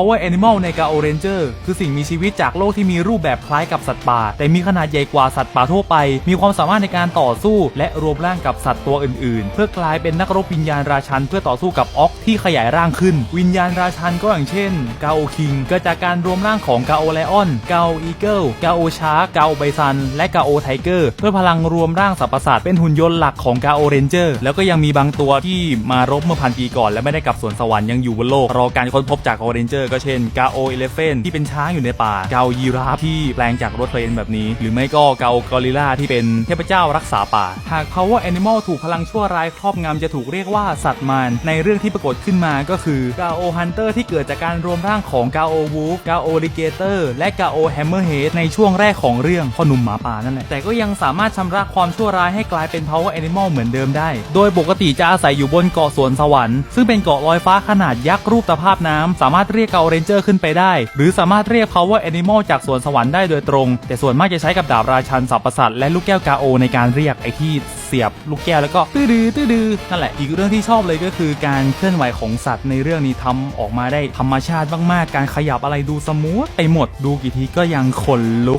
Power Animal ใน Gao Ranger คือสิ่งมีชีวิตจากโลกที่มีรูปแบบคล้ายกับสัตว์ป่า แต่มีขนาดใหญ่กว่าสัตว์ป่าทั่วไป มีความสามารถในการต่อสู้ และรวมร่างกับสัตว์ตัวอื่น ๆ เพื่อกลายเป็นนักรบวิญญาณราชันเพื่อต่อสู้กับออกที่ขยายร่างขึ้น วิญญาณราชันก็อย่างเช่น Gao King เกิดจากการรวมร่างของ Gao Lion Gao Eagle Gao Shark Gao Bison และ Gao Tiger เพื่อพลังรวมร่างสรรพสัตว์เป็นหุ่นยนต์หลักของ Gao Ranger แล้วก็ยังมีบางตัวที่มารบเมื่อพันปีก่อน และไม่ได้กลับสวนสวรรค์ยังอยู่บนโลกรอการค้นพบจาก Gao ก็เช่น Gao Elephant ที่เป็นช้างอยู่ในป่า Gao Giraffe ที่แปลงจากรถเทรนแบบนี้ หรือไม่ก็ Gao Gorilla ที่เป็นเทพเจ้ารักษาป่า หาก Power Animal ถูกพลังชั่วร้ายครอบงำจะถูกเรียกว่าสัตว์มารในเรื่องที่ปรากฏขึ้นมาก็คือ Gao Hunter ที่เกิดจากการรวมร่างของ Gao Wolf Gao Alligator และ Gao Hammerhead ในช่วงแรกของเรื่องพ่อหนุ่มหมาป่านั่นแหละแต่ก็ยังสามารถชำระความชั่วร้ายให้กลายเป็น Power Animal เหมือนเดิมได้ โดยปกติจะอาศัยอยู่บนเกาะสวนสวรรค์ซึ่งเป็นเกาะลอยฟ้าขนาดยักษ์รูปตะภาพน้ำสามารถเรียกเกาเรนเจอร์ขึ้นไปได้ หรือสามารถเรียก Power Animal จากสวนสวรรค์ได้โดยตรง แต่ส่วนมากจะใช้กับดาบราชันสับประสัตและลูกแก้วกาโอในการเรียกไอที่เสียบลูกแก้วแล้วก็ตื้อดื้อตื้อดื้อนั่นแหละอีกเรื่องที่ชอบเลยก็คือการเคลื่อนไหวของสัตว์ในเรื่องนี้ทำออกมาได้ธรรมชาติมากๆ การขยับอะไรดูสมูทไปหมดดูกี่ทีก็ยังขนลุก